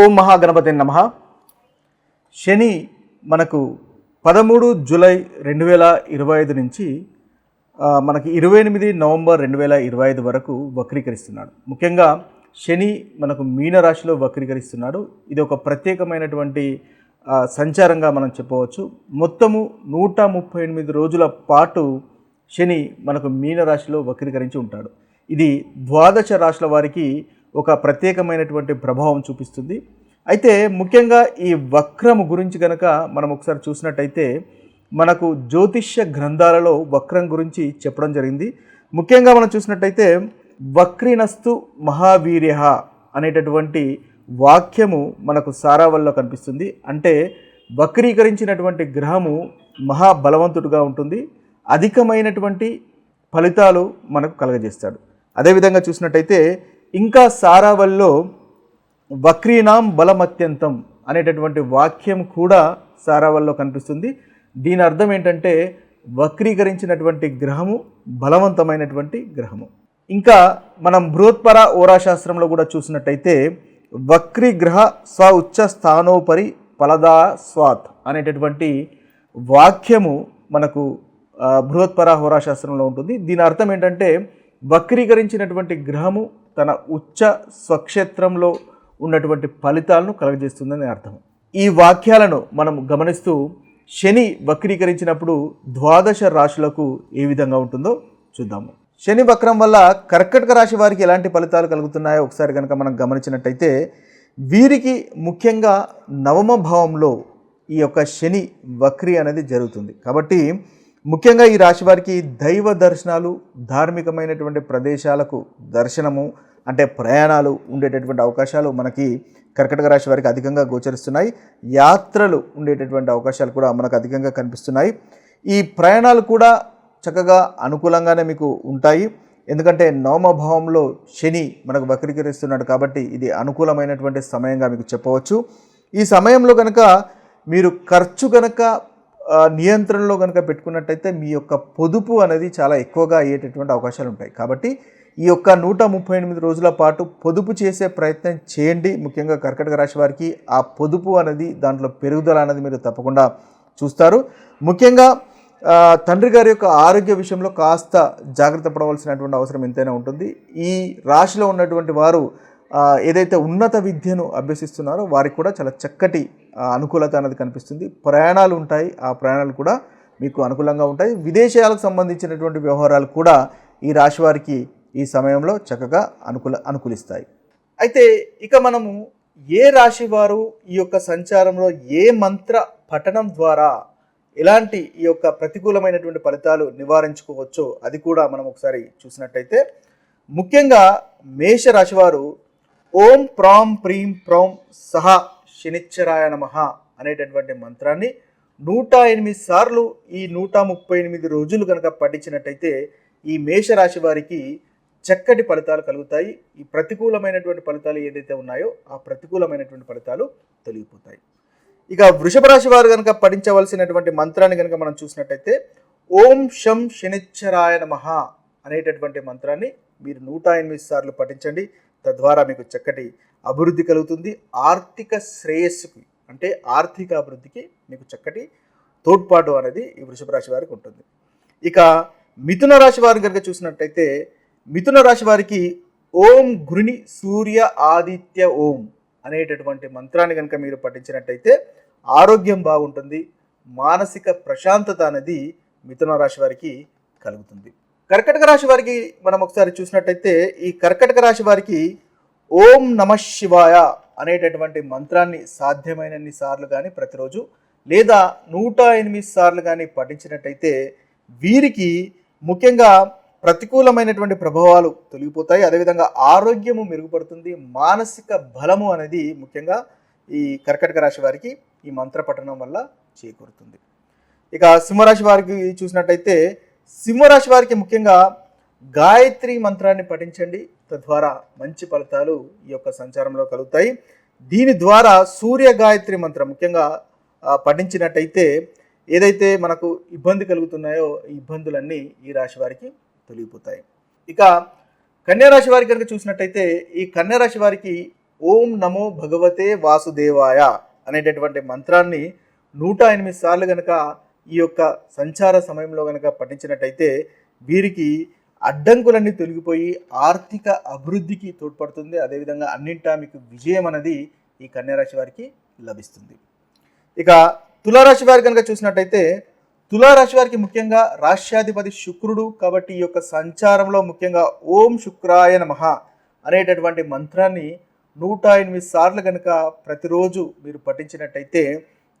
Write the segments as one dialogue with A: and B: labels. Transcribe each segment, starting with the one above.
A: ఓం మహాగణపతి నమ. శని మనకు పదమూడు జూలై రెండు వేల ఇరవై ఐదు నుంచి మనకి ఇరవై ఎనిమిది నవంబర్ రెండు వేల ఇరవై ఐదు వరకు వక్రీకరిస్తున్నాడు. ముఖ్యంగా శని మనకు మీనరాశిలో వక్రీకరిస్తున్నాడు. ఇది ఒక ప్రత్యేకమైనటువంటి సంచారంగా మనం చెప్పవచ్చు. మొత్తము నూట ముప్పై ఎనిమిది రోజుల పాటు శని మనకు మీనరాశిలో వక్రీకరించి ఉంటాడు. ఇది ద్వాదశ రాశుల వారికి ఒక ప్రత్యేకమైనటువంటి ప్రభావం చూపిస్తుంది. అయితే ముఖ్యంగా ఈ వక్రము గురించి కనుక మనం ఒకసారి చూసినట్టయితే మనకు జ్యోతిష్య గ్రంథాలలో వక్రం గురించి చెప్పడం జరిగింది. ముఖ్యంగా మనం చూసినట్టయితే వక్రీనస్తు మహావీర్య అనేటటువంటి వాక్యము మనకు సారావల్లో కనిపిస్తుంది. అంటే వక్రీకరించినటువంటి గ్రహము మహాబలవంతుడుగా ఉంటుంది. అధికమైనటువంటి ఫలితాలు మనకు కలగజేస్తాడు. అదేవిధంగా చూసినట్టయితే ఇంకా సారావల్లో వక్రీనాం బలమత్యంతం అనేటటువంటి వాక్యం కూడా సారావల్లో కనిపిస్తుంది. దీని అర్థం ఏంటంటే వక్రీకరించినటువంటి గ్రహము బలవంతమైనటువంటి గ్రహము. ఇంకా మనం బృహత్పర ఓరాశాస్త్రంలో కూడా చూసినట్టయితే వక్రీ గ్రహ స్వ ఉచ్చ స్థానోపరి ఫలదా స్వాత్ అనేటటువంటి వాక్యము మనకు బృహత్పర హోరాశాస్త్రంలో ఉంటుంది. దీని అర్థం ఏంటంటే వక్రీకరించినటువంటి గ్రహము తన ఉచ్చ స్వక్షేత్రంలో ఉన్నటువంటి ఫలితాలను కలగజేస్తుందని అర్థం. ఈ వాక్యాలను మనం గమనిస్తూ శని వక్రీకరించినప్పుడు ద్వాదశ రాశులకు ఏ విధంగా ఉంటుందో చూద్దాము శని వక్రం వల్ల కర్కటక రాశి వారికి ఎలాంటి ఫలితాలు కలుగుతున్నాయో ఒకసారి కనుక మనం గమనించినట్టయితే వీరికి ముఖ్యంగా నవమ భావంలో ఈ యొక్క శని వక్రి అనేది జరుగుతుంది. కాబట్టి ముఖ్యంగా ఈ రాశి వారికి దైవ దర్శనాలు ధార్మికమైనటువంటి ప్రదేశాలకు దర్శనము అంటే ప్రయాణాలు ఉండేటటువంటి అవకాశాలు మనకి కర్కటక రాశి వారికి అధికంగా గోచరిస్తున్నాయి. యాత్రలు ఉండేటటువంటి అవకాశాలు కూడా మనకు అధికంగా కనిపిస్తున్నాయి. ఈ ప్రయాణాలు కూడా చక్కగా అనుకూలంగానే మీకు ఉంటాయి. ఎందుకంటే నవమభావంలో శని మనకు వక్రీకరిస్తున్నాడు కాబట్టి ఇది అనుకూలమైనటువంటి సమయంగా మీకు చెప్పవచ్చు. ఈ సమయంలో కనుక మీరు ఖర్చు కనుక నియంత్రణలో కనుక పెట్టుకున్నట్టయితే మీ యొక్క పొదుపు అనేది చాలా ఎక్కువగా అయ్యేటటువంటి అవకాశాలు ఉంటాయి. కాబట్టి ఈ యొక్క నూట ముప్పై ఎనిమిది రోజుల పాటు పొదుపు చేసే ప్రయత్నం చేయండి. ముఖ్యంగా కర్కటక రాశి వారికి ఆ పొదుపు అనేది దాంట్లో పెరుగుదల అనేది మీరు తప్పకుండా చూస్తారు. ముఖ్యంగా తండ్రి గారి యొక్క ఆరోగ్య విషయంలో కాస్త జాగ్రత్త పడవలసినటువంటి అవసరం ఎంతైనా ఉంటుంది. ఈ రాశిలో ఉన్నటువంటి వారు ఏదైతే ఉన్నత విద్యను అభ్యసిస్తున్నారో వారికి కూడా చాలా చక్కటి అనుకూలత అనేది కనిపిస్తుంది. ప్రయాణాలు ఉంటాయి. ఆ ప్రయాణాలు కూడా మీకు అనుకూలంగా ఉంటాయి. విదేశాలకు సంబంధించినటువంటి వ్యవహారాలు కూడా ఈ రాశి వారికి ఈ సమయంలో చక్కగా అనుకూల అనుకూలిస్తాయి. అయితే ఇక మనము ఏ రాశి వారు ఈ యొక్క సంచారంలో ఏ మంత్ర పఠనం ద్వారా ఎలాంటి ఈ యొక్క ప్రతికూలమైనటువంటి ఫలితాలు నివారించుకోవచ్చో అది కూడా మనం ఒకసారి చూసినట్టయితే ముఖ్యంగా మేష రాశివారు ఓం ప్రాం ప్రీం ప్రౌం సహ శనిచ్చరాయ నమ అనేటటువంటి మంత్రాన్ని నూట ఎనిమిది సార్లు ఈ నూట ముప్పై ఎనిమిది రోజులు కనుక పఠించినట్టయితే ఈ మేషరాశి వారికి చక్కటి ఫలితాలు కలుగుతాయి. ఈ ప్రతికూలమైనటువంటి ఫలితాలు ఏదైతే ఉన్నాయో ఆ ప్రతికూలమైనటువంటి ఫలితాలు తొలగిపోతాయి. ఇక వృషభ రాశి వారు కనుక పఠించవలసినటువంటి మంత్రాన్ని కనుక మనం చూసినట్టయితే ఓం శం శనిచ్చరాయ నమ అనేటటువంటి మంత్రాన్ని మీరు నూట ఎనిమిది సార్లు పఠించండి. తద్వారా మీకు చక్కటి అభివృద్ధి కలుగుతుంది. ఆర్థిక శ్రేయస్సుకి అంటే ఆర్థిక అభివృద్ధికి మీకు చక్కటి తోడ్పాటు అనేది ఈ వృషభ రాశి వారికి ఉంటుంది. ఇక మిథున రాశి వారిని కనుక చూసినట్టయితే మిథున రాశి వారికి ఓం గురుని సూర్య ఆదిత్య ఓం అనేటటువంటి మంత్రాన్ని కనుక మీరు పఠించినట్టయితే ఆరోగ్యం బాగుంటుంది మానసిక ప్రశాంతత అనేది మిథున రాశి వారికి కలుగుతుంది. కర్కటక రాశి వారికి మనం ఒకసారి చూసినట్టయితే ఈ కర్కటక రాశి వారికి ఓం నమ శివాయ అనేటటువంటి మంత్రాన్ని సాధ్యమైనన్ని సార్లు కానీ ప్రతిరోజు లేదా నూట ఎనిమిది సార్లు కానీ పఠించినట్టయితే వీరికి ముఖ్యంగా ప్రతికూలమైనటువంటి ప్రభావాలు తొలగిపోతాయి. అదేవిధంగా ఆరోగ్యము మెరుగుపడుతుంది. మానసిక బలము అనేది ముఖ్యంగా ఈ కర్కటక రాశి వారికి ఈ మంత్ర పఠనం వల్ల చేకూరుతుంది. ఇక సింహరాశి వారికి చూసినట్టయితే సింహరాశి వారికి ముఖ్యంగా గాయత్రి మంత్రాన్ని పఠించండి. తద్వారా మంచి ఫలితాలు ఈ యొక్క సంచారంలో కలుగుతాయి. దీని ద్వారా సూర్య గాయత్రి మంత్రం ముఖ్యంగా పఠించినట్టయితే ఏదైతే మనకు ఇబ్బంది కలుగుతున్నాయో ఈ ఇబ్బందులన్నీ ఈ రాశి వారికి తొలగిపోతాయి. ఇక కన్యారాశి వారికి కనుక చూసినట్టయితే ఈ కన్యారాశి వారికి ఓం నమో భగవతే వాసుదేవాయ అనేటటువంటి మంత్రాన్ని నూట ఎనిమిది సార్లు కనుక ఈ యొక్క సంచార సమయంలో కనుక పఠించినట్టయితే వీరికి అడ్డంకులన్నీ తొలగిపోయి ఆర్థిక అభివృద్ధికి తోడ్పడుతుంది. అదేవిధంగా అన్నింటా మీకు విజయం అనేది ఈ కన్యారాశి వారికి లభిస్తుంది. ఇక తులారాశి వారి కనుక చూసినట్టయితే తులారాశి వారికి ముఖ్యంగా రాష్ట్రాధిపతి శుక్రుడు కాబట్టి ఈ యొక్క సంచారంలో ముఖ్యంగా ఓం శుక్రాయ నమః అనేటటువంటి మంత్రాన్ని నూట ఎనిమిది సార్లు కనుక ప్రతిరోజు మీరు పఠించినట్టయితే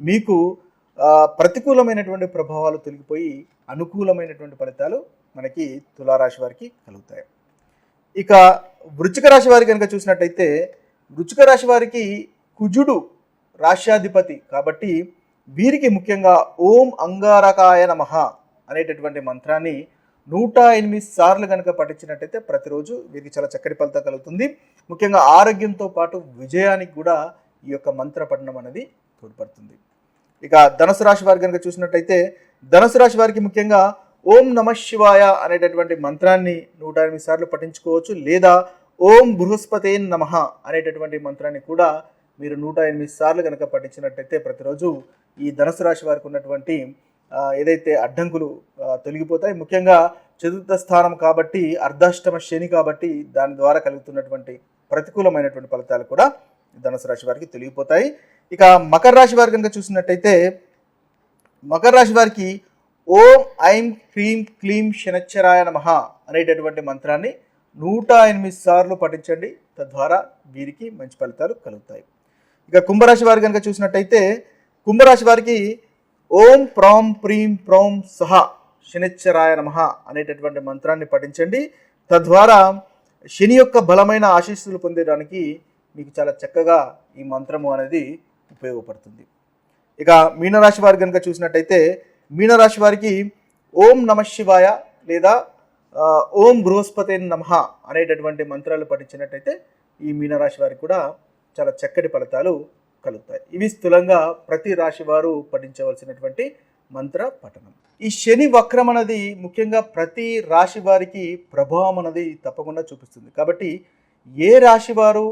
A: మీకు ప్రతికూలమైనటువంటి ప్రభావాలు తొలగిపోయి అనుకూలమైనటువంటి ఫలితాలు మనకి తులారాశి వారికి కలుగుతాయి. ఇక వృచ్చిక రాశి వారి కనుక చూసినట్టయితే వృచ్చిక రాశి వారికి కుజుడు రాష్ట్రాధిపతి కాబట్టి వీరికి ముఖ్యంగా ఓం అంగారకాయ నమ అనేటటువంటి మంత్రాన్ని నూట ఎనిమిది సార్లు కనుక పఠించినట్టయితే ప్రతిరోజు వీరికి చాలా చక్కటి ఫలితం కలుగుతుంది. ముఖ్యంగా ఆరోగ్యంతో పాటు విజయానికి కూడా ఈ యొక్క మంత్ర పఠనం అనేది తోడ్పడుతుంది. ఇక ధనుసు రాశి వారి కనుక చూసినట్టయితే ధనుసు రాశి వారికి ముఖ్యంగా ఓం నమ శివాయ అనేటటువంటి మంత్రాన్ని నూట ఎనిమిది సార్లు పఠించుకోవచ్చు లేదా ఓం బృహస్పతే నమ అనేటటువంటి మంత్రాన్ని కూడా మీరు నూట ఎనిమిది సార్లు కనుక పఠించినట్టయితే ప్రతిరోజు ఈ ధనుసు రాశి వారికి ఉన్నటువంటి ఏదైతే అడ్డంకులు తొలగిపోతాయి. ముఖ్యంగా చతుర్థ స్థానం కాబట్టి అర్ధాష్టమ శని కాబట్టి దాని ద్వారా కలుగుతున్నటువంటి ప్రతికూలమైనటువంటి ఫలితాలు కూడా ధనుసు రాశి వారికి తొలగిపోతాయి. ఇక మకర రాశి వారు కనుక చూసినట్టయితే మకర రాశి వారికి ఓం ఐం క్రీం క్లీం శనచ్చరాయ నమః అనేటటువంటి మంత్రాన్ని నూట ఎనిమిది సార్లు పఠించండి. తద్వారా వీరికి మంచి ఫలితాలు కలుగుతాయి. ఇక కుంభరాశి వారు కనుక చూసినట్టయితే కుంభరాశి వారికి ఓం ప్రాం ప్రీం ప్రౌం సహ శనిచ్చరాయ నమః అనేటటువంటి మంత్రాన్ని పఠించండి. తద్వారా శని యొక్క బలమైన ఆశీస్సులు పొందడానికి మీకు చాలా చక్కగా ఈ మంత్రము అనేది ఉపయోగపడుతుంది. ఇక మీనరాశి వారు కనుక చూసినట్టయితే మీనరాశి వారికి ఓం నమ శివాయ లేదా ఓం బృహస్పతి నమః అనేటటువంటి మంత్రాలు పఠించినట్టయితే ఈ మీనరాశి వారికి కూడా చాలా చక్కటి ఫలితాలు కలుగుతాయి. ఇవి స్థూలంగా ప్రతి రాశి వారు పఠించవలసినటువంటి మంత్ర పఠనం. ఈ శని వక్రం అనేది ముఖ్యంగా ప్రతి రాశి వారికి ప్రభావం అనేది తప్పకుండా చూపిస్తుంది. కాబట్టి ఏ రాశి వారు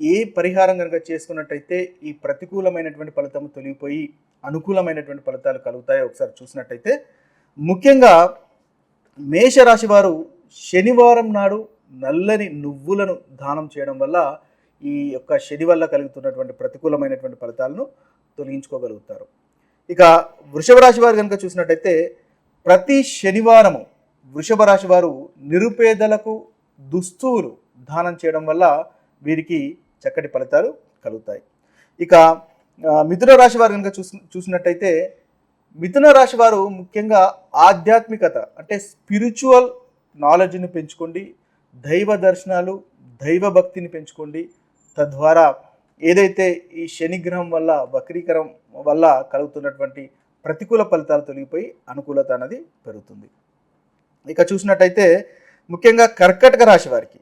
A: ఏ పరిహారం కనుక చేసుకున్నట్టయితే ఈ ప్రతికూలమైనటువంటి ఫలితం తొలగిపోయి అనుకూలమైనటువంటి ఫలితాలు కలుగుతాయో ఒకసారి చూసినట్టయితే ముఖ్యంగా మేషరాశి వారు శనివారం నాడు నల్లని నువ్వులను దానం చేయడం వల్ల ఈ యొక్క శని వల్ల కలుగుతున్నటువంటి ప్రతికూలమైనటువంటి ఫలితాలను తొలగించుకోగలుగుతారు. ఇక వృషభ రాశి వారు కనుక చూసినట్టయితే ప్రతి శనివారము వృషభ రాశి వారు నిరుపేదలకు దుస్తువులు దానం చేయడం వల్ల వీరికి చక్కటి ఫలితాలు కలుగుతాయి. ఇక మిథున రాశి వారు కనుక చూసి చూసినట్టయితే మిథున రాశి వారు ముఖ్యంగా ఆధ్యాత్మికత అంటే స్పిరిచువల్ నాలెడ్జ్ని పెంచుకోండి దైవ దర్శనాలు దైవ భక్తిని పెంచుకోండి. తద్వారా ఏదైతే ఈ శనిగ్రహం వల్ల వక్రీకరం వల్ల కలుగుతున్నటువంటి ప్రతికూల ఫలితాలు తొలగిపోయి అనుకూలత అనేది పెరుగుతుంది. ఇక చూసినట్టయితే ముఖ్యంగా కర్కటక రాశి వారికి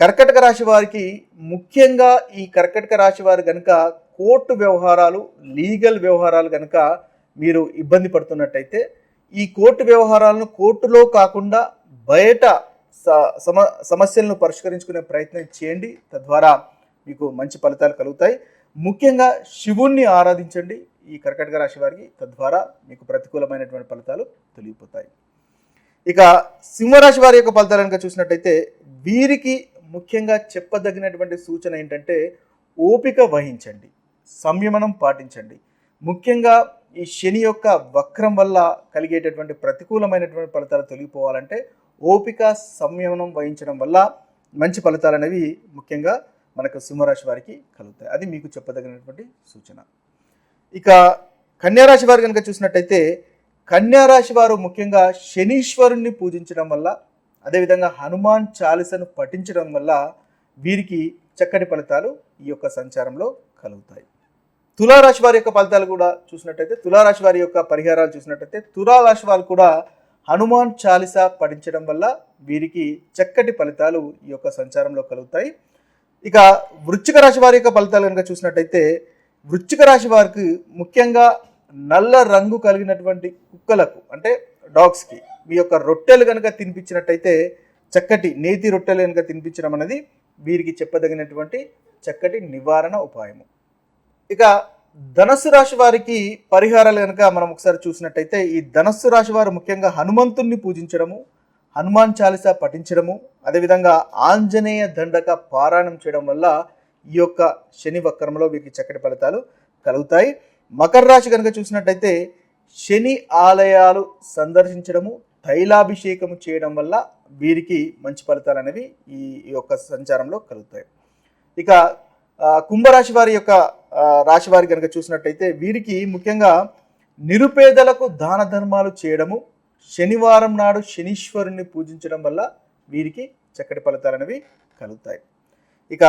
A: కర్కటక రాశి వారికి ముఖ్యంగా ఈ కర్కటక రాశి వారు కనుక కోర్టు వ్యవహారాలు లీగల్ వ్యవహారాలు కనుక మీరు ఇబ్బంది పడుతున్నట్టయితే ఈ కోర్టు వ్యవహారాలను కోర్టులో కాకుండా బయట స- సమ సమస్యలను పరిష్కరించుకునే ప్రయత్నం చేయండి. తద్వారా మీకు మంచి ఫలితాలు కలుగుతాయి. ముఖ్యంగా శివుణ్ణి ఆరాధించండి. ఈ కర్కటక రాశి వారికి తద్వారా మీకు ప్రతికూలమైనటువంటి ఫలితాలు తొలగిపోతాయి. ఇక సింహరాశి వారి యొక్క ఫలితాలు కనుక చూసినట్టయితే వీరికి ముఖ్యంగా చెప్పదగినటువంటి సూచన ఏంటంటే ఓపిక వహించండి సంయమనం పాటించండి. ముఖ్యంగా ఈ శని యొక్క వక్రం వల్ల కలిగేటటువంటి ప్రతికూలమైనటువంటి ఫలితాలు తొలగిపోవాలంటే ఓపిక సంయమనం వహించడం వల్ల మంచి ఫలితాలు అనేవి ముఖ్యంగా మనకు సింహరాశి వారికి కలుగుతాయి. అది మీకు చెప్పదగినటువంటి సూచన. ఇక కన్యారాశి వారు కనుక చూసినట్టయితే కన్యారాశి వారు ముఖ్యంగా శనీశ్వరుణ్ణి పూజించడం వల్ల అదేవిధంగా హనుమాన్ చాలీసను పఠించడం వల్ల వీరికి చక్కటి ఫలితాలు ఈ యొక్క సంచారంలో కలుగుతాయి. తులారాశి వారి యొక్క ఫలితాలు కూడా చూసినట్టయితే తులారాశి వారి యొక్క పరిహారాలు చూసినట్టయితే తులారాశి వారు కూడా హనుమాన్ చాలీస పఠించడం వల్ల వీరికి చక్కటి ఫలితాలు ఈ యొక్క సంచారంలో కలుగుతాయి. ఇక వృశ్చిక రాశి వారి యొక్క ఫలితాలు కనుక చూసినట్టయితే వృశ్చిక రాశి వారికి ముఖ్యంగా నల్ల రంగు కలిగినటువంటి కుక్కలకు అంటే డాగ్స్కి. మీ యొక్క రొట్టెలు కనుక తినిపించినట్టయితే చక్కటి నేతి రొట్టెలు కనుక తినిపించడం అనేది వీరికి చెప్పదగినటువంటి చక్కటి నివారణ ఉపాయము. ఇక ధనస్సు రాశి వారికి పరిహారాలు కనుక మనం ఒకసారి చూసినట్టయితే ఈ ధనస్సు రాశి వారు ముఖ్యంగా హనుమంతుణ్ణి పూజించడము హనుమాన్ చాలీసా పఠించడము అదేవిధంగా ఆంజనేయ దండక పారాయణం చేయడం వల్ల ఈ యొక్క శని వక్రంలో వీరికి చక్కటి ఫలితాలు కలుగుతాయి. మకర రాశి కనుక చూసినట్టయితే శని ఆలయాలు సందర్శించడము తైలాభిషేకము చేయడం వల్ల వీరికి మంచి ఫలితాలు అనేవి ఈ యొక్క సంచారంలో కలుగుతాయి. ఇక కుంభరాశి వారి యొక్క రాశి వారి కనుక చూసినట్టయితే వీరికి ముఖ్యంగా నిరుపేదలకు దాన ధర్మాలు చేయడము శనివారం నాడు శనీశ్వరుణ్ణి పూజించడం వల్ల వీరికి చక్కటి ఫలితాలు అనేవి కలుగుతాయి. ఇక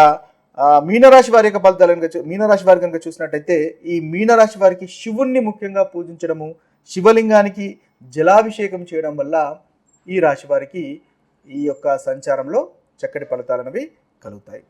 A: మీనరాశి వారి యొక్క ఫలితాలు కనుక మీనరాశి వారి కనుక చూసినట్టయితే ఈ మీనరాశి వారికి శివుణ్ణి ముఖ్యంగా పూజించడము శివలింగానికి జలాభిషేకం చేయడం వల్ల ఈ రాశి వారికి ఈ యొక్క సంచారంలో చక్కటి ఫలితాలనేవి కలుగుతాయి.